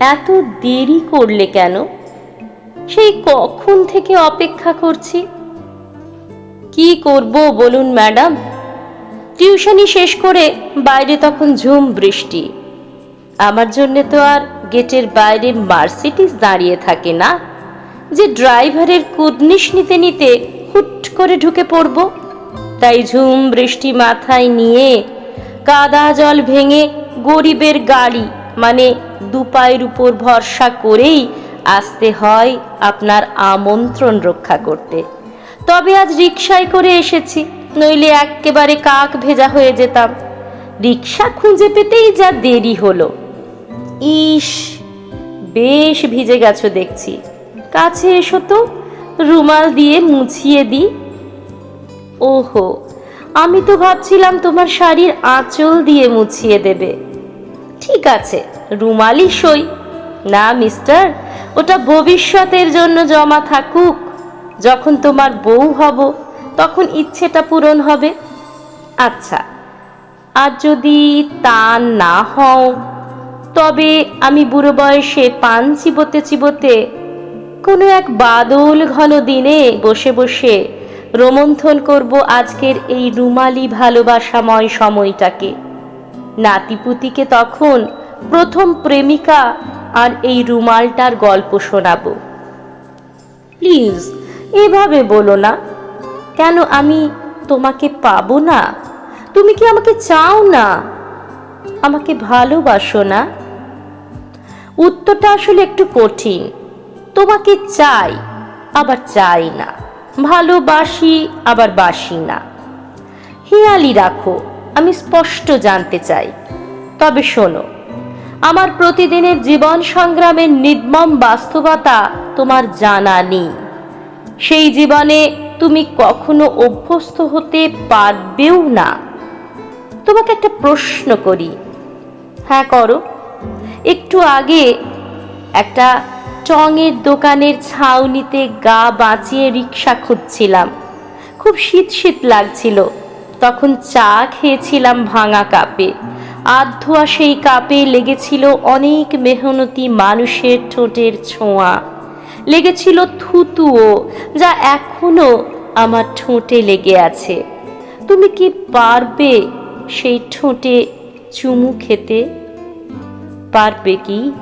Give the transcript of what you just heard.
এত দেরি করলে কেন? সেই কখন থেকে অপেক্ষা করছি। কি করব বলুন, ম্যাডাম? টিউশনি শেষ করে বাইরে তখন ঝুম বৃষ্টি। আমার জন্য তো আর গেটের বাইরে মার্সিডিস দাঁড়িয়ে থাকে না। যে ড্রাইভারের কুদনিশ নিতে নিতে হুট করে ঢুকে পড়ব। তাই ঝুম বৃষ্টি মাথায় নিয়ে কাদা জল ভেঙে গরিবের গাড়ি মানে দুপায়ের উপর ভরসা করেই আসতে হয় আপনার আমন্ত্রণ রক্ষা করতে। তবে আজ রিক্সায় করে এসেছি, নইলে একেবারে কাক ভেজা হয়ে যেতাম। রিক্সা খুঁজে পেতেই যা দেরি হলো। ইস, বেশ ভিজে গেছো দেখছি। কাছে এসো তো, রুমাল দিয়ে মুছিয়ে দিই ওহো, আমি তো ভাবছিলাম তোমার শাড়ির আঁচল দিয়ে মুছিয়ে দেবে। ঠিক আছে, রুমালই সই। না, মিস্টার, ওটা ভবিষ্যতের জন্য জমা থাকুক। যখন তোমার বউ হব, তখন ইচ্ছেটা পূরণ হবে। আচ্ছা আর যদি তা না হও, তবে আমি বুড়ো বয়সে পান চিবোতে চিবোতে, কোনো এক বাদল ঘন দিনে বসে বসে রোমন্থন করব আজকের এই রুমালি ভালোবাসাময় সময়টাকে। নাতিপুতিকে তখন প্রথম প্রেমিকা আর এই রুমালটার গল্প শোনাবো। প্লিজ, এভাবে বলো না। কেন আমি তোমাকে পাবো না? তুমি কি আমাকে চাও না? আমাকে ভালোবাসো না? উত্তরটা আসলে একটু কঠিন। তোমাকে চাই, আবার চাই না। ভালোবাসি, আবার বাসি না। হিয়ালি রাখো। আমি স্পষ্ট জানতে চাই। তবে শোনো, আমার প্রতিদিনের জীবন সংগ্রামের নির্মম বাস্তবতা তোমার জানা নেই। সেই জীবনে তুমি কখনো অভ্যস্ত হতে পারবেও না। তোমাকে একটা প্রশ্ন করি। হ্যাঁ করো। একটু আগে একটা টঙের দোকানের ছাউনিতে গা বাঁচিয়ে রিক্সা খুঁজছিলাম। খুব শীত শীত লাগছিল। তখন চা খেয়েছিলাম ভাঙা কাপে। আধোয়া সেই কাপে লেগেছিল অনেক মেহনতি মানুষের ঠোঁটের ছোঁয়া। লেগেছিল থুতুও, যা এখনও আমার ঠোঁটে লেগে আছে। তুমি কি পারবে সেই ঠোঁটে চুমু খেতে? পারবে কি?